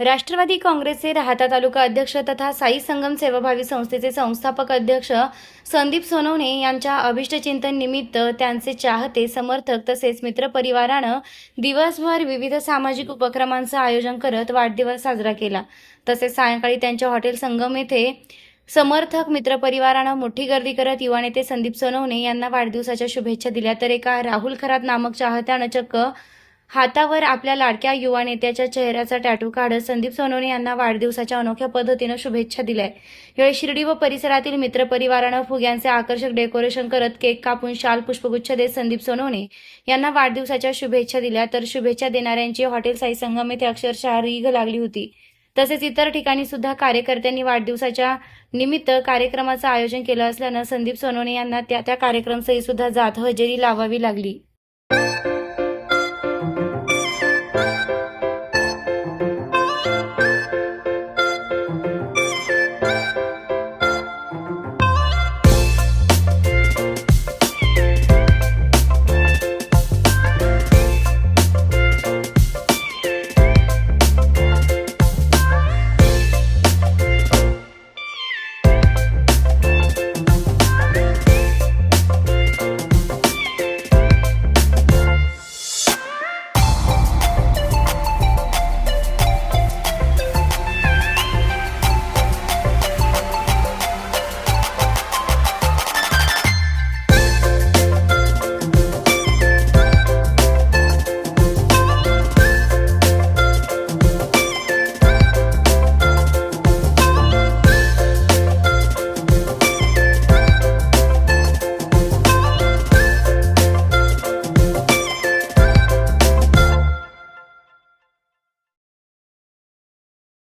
राष्ट्रवादी काँग्रेसचे राहता तालुका अध्यक्ष तथा साई संगम सेवाभावी संस्थेचे संस्थापक अध्यक्ष संदीप सोनवणे यांच्या अभिष्टचिंतन निमित्त त्यांचे चाहते समर्थक तसेच मित्रपरिवारानं दिवसभर विविध सामाजिक उपक्रमांचं आयोजन करत वाढदिवस साजरा केला. तसेच सायंकाळी त्यांच्या हॉटेल संगम येथे समर्थक मित्रपरिवारानं मोठी गर्दी करत युवा नेते संदीप सोनवणे यांना वाढदिवसाच्या शुभेच्छा दिल्या. तर एका राहुल खरात नामक चाहत्यानं चक्क हातावर आपल्या लाडक्या युवा नेत्याच्या चेहऱ्याचा टॅटू काढत संदीप सोनवणे यांना वाढदिवसाच्या अनोख्या पद्धतीनं शुभेच्छा दिल्या यावेळी शिर्डी व परिसरातील मित्रपरिवारानं फुग्यांचे आकर्षक डेकोरेशन करत केक कापून शाल पुष्पगुच्छ देत संदीप सोनवणे यांना वाढदिवसाच्या शुभेच्छा दिल्या. तर शुभेच्छा देणाऱ्यांची हॉटेल साई संगम येथे अक्षरशः रीघ लागली होती. तसेच इतर ठिकाणी सुद्धा कार्यकर्त्यांनी वाढदिवसाच्या निमित्त कार्यक्रमाचं आयोजन केलं असल्यानं संदीप सोनवणे यांना त्या त्या कार्यक्रमसही सुद्धा जात हजेरी लावावी लागली.